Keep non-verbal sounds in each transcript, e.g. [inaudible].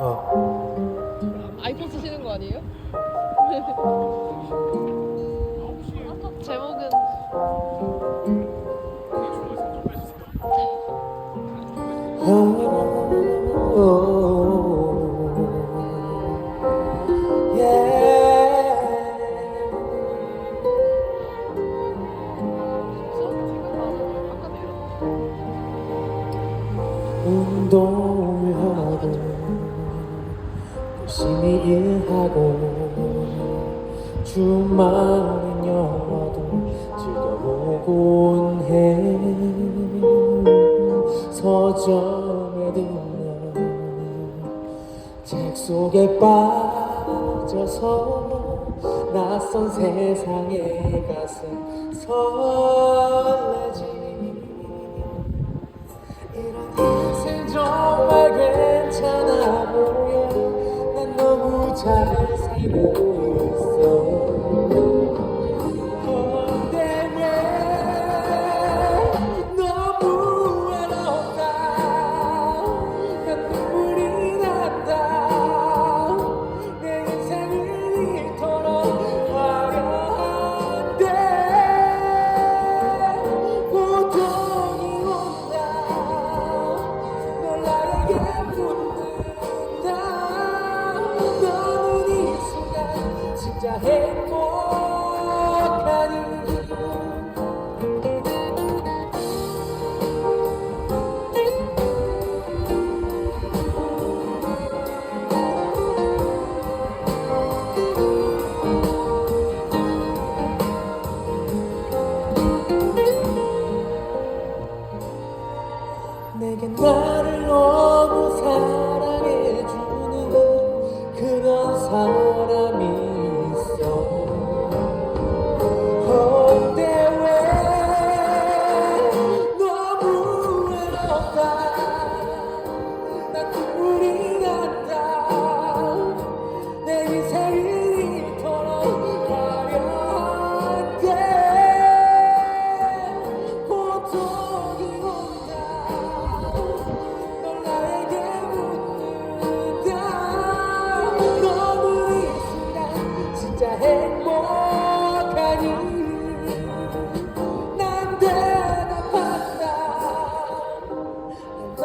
어. 아이폰 쓰시는 거 아니에요? [laughs] 제목은 운동 열심히 일하고 주말엔 영화도 즐겨보곤 해. 서점에 들면 책 속에 빠져서 낯선 세상에 가슴 설레지. 이런 잘 살고 있어 head.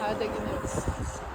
Hadi günler.